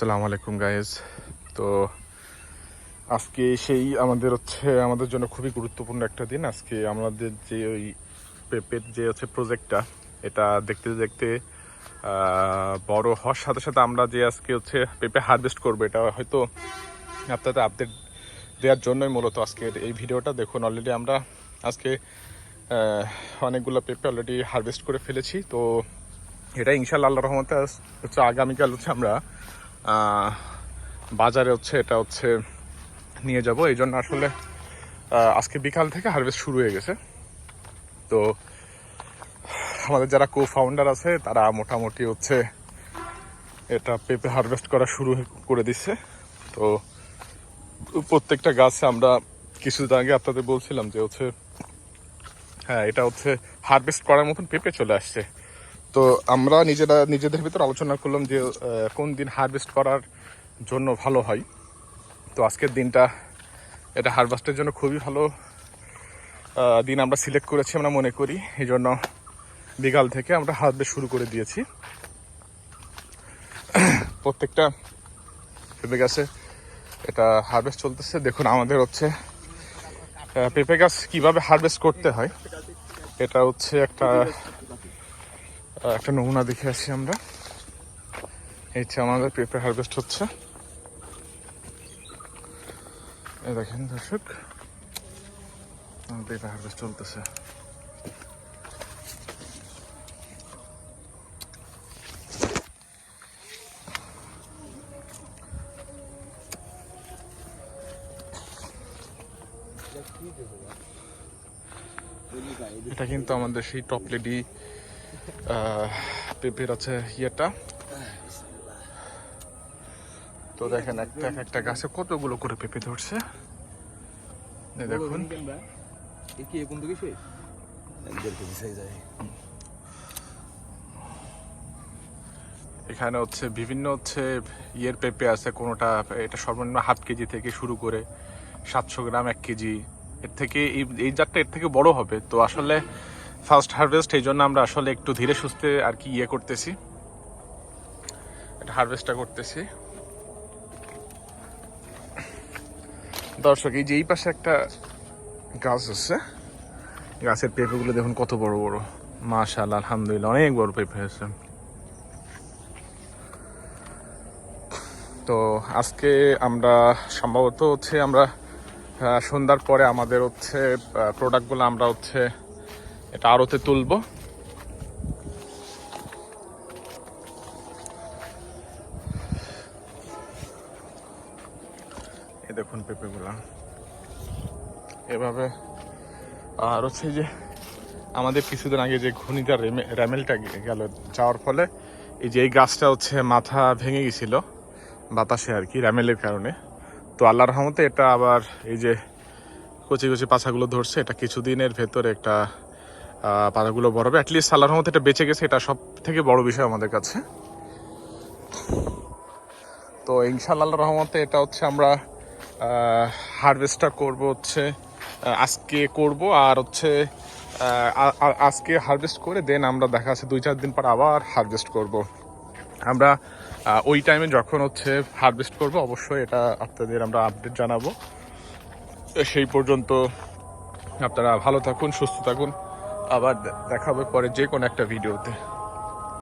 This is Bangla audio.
আসসালামু আলাইকুম গাইজ তো আজকে সেই আমাদের হচ্ছে, আমাদের জন্য খুবই গুরুত্বপূর্ণ একটা দিন। আজকে আমাদের যে ওই পেপের যে হচ্ছে প্রজেক্টটা এটা দেখতে দেখতে বড় হওয়ার সাথে সাথে আমরা যে আজকে হচ্ছে পেঁপে হারভেস্ট করব, এটা হয়তো আপনাদের আপডেট দেওয়ার জন্যই মূলত আজকের এই ভিডিওটা। দেখুন অলরেডি আমরা আজকে অনেকগুলো পেঁপে অলরেডি হারভেস্ট করে ফেলেছি। তো এটা ইনশাল্লাহ আল্লাহ রহমতে হচ্ছে আগামীকাল হচ্ছে আমরা বাজারে হচ্ছে, এটা হচ্ছে নিয়ে যাব। এই জন্য আসলে আজকে বিকাল থেকে হারভেস্ট শুরু হয়ে গেছে। তো, আমাদের যারা কো ফাউন্ডার আছে, তারা মোটামুটি হচ্ছে এটা পেঁপে হারভেস্ট করা শুরু করে দিচ্ছে। তো, প্রত্যেকটা গাছে আমরা কিছুদিন আগে আপনাদের বলছিলাম যে হচ্ছে হ্যাঁ এটা হচ্ছে হারভেস্ট করার মতন পেঁপে চলে আসছে। তো আমরা নিজেরা, নিজেদের ভিতর আলোচনা করলাম যে কোন দিন হারভেস্ট করার জন্য ভালো হয়। তো আজকের দিনটা, এটা হারভেস্টের জন্য খুবই ভালো দিন আমরা সিলেক্ট করেছি আমরা মনে করি। এই জন্য বিকাল থেকে আমরা হারভেস্ট শুরু করে দিয়েছি। প্রত্যেকটা পেঁপে গাছে এটা হারভেস্ট চলতেছে। দেখুন, আমাদের হচ্ছে পেঁপে গাছ কীভাবে হারভেস্ট করতে হয়, এটা হচ্ছে একটা একটা নমুনা দেখে আসি আমরা। এই হচ্ছে আমাদের পেঁপে হারভেস্ট হচ্ছে। এই দেখেন দর্শক পেঁপে হারভেস্ট চলতেছে। এটা কিন্তু আমাদের সেই টপ লেডি পেঁপের আছে ইয়েটা। তো দেখেন একটা একটা গাছে কতগুলো করে পেঁপে ধরছে। দেখুন। এখানে হচ্ছে বিভিন্ন হচ্ছে ইয়ের পেঁপে আছে কোনোটা এটা সর্বনিম্ন হাফ কেজি থেকে শুরু করে সাতশো গ্রাম এক কেজি। এর থেকে এই এই জাতটা এর থেকে বড় হবে। তো আসলে ফার্স্ট হারভেস্ট এই জন্য আমরা আসলে একটু ধীরে সুস্থে আর কি ইয়ে করতেছি। এটা হারভেস্টটা করতেছি। দর্শক, এই যে এই পাশে একটা গাছ আছে। গাছের পেঁপেগুলো দেখুন কত বড় বড়। মাশাআল্লাহ, আলহামদুলিল্লাহ, অনেক বড় পেঁপে হয়েছে। তো আজকে আমরা সম্ভবত হচ্ছে আমরা সন্ধ্যার পরে আমাদের হচ্ছে প্রোডাক্টগুলো আমরা হচ্ছে এটা আড়তে তুলবো। এই দেখুন পেঁপেগুলা। এভাবে আর হচ্ছে যে আমাদের কিছুদিন আগে যে রেমে- র্যামেলটা গেল যাওয়ার ফলে এই যে এই গাছটা হচ্ছে মাথা ভেঙে গেছিল বাতাসে আর কি, র্যামেলের কারণে। তো আল্লাহ রহমতে এটা আবার এই যে কচি কচি পাছাগুলো ধরছে, এটা কিছুদিনের ভেতরে একটা পাতাগুলো বড় হবে। অ্যাটলিস্ট আল্লাহর রহমতে এটা বেঁচে গেছে, এটা সব থেকে বড় বিষয় আমাদের কাছে। তো ইনশাল্লাহ রহমতে এটা হচ্ছে আমরা হারভেস্টটা করব হচ্ছে আজকে করব আর হচ্ছে আজকে হারভেস্ট করে দেন আমরা দেখা যাচ্ছে দুই চার দিন পর আবার হারভেস্ট করব। আমরা ওই টাইমে যখন হচ্ছে হারভেস্ট করব, অবশ্যই এটা আপনাদের আমরা আপডেট জানাব। সেই পর্যন্ত আপনারা ভালো থাকুন, সুস্থ থাকুন। আবার দেখা পরে যে কোনো একটা ভিডিওতে।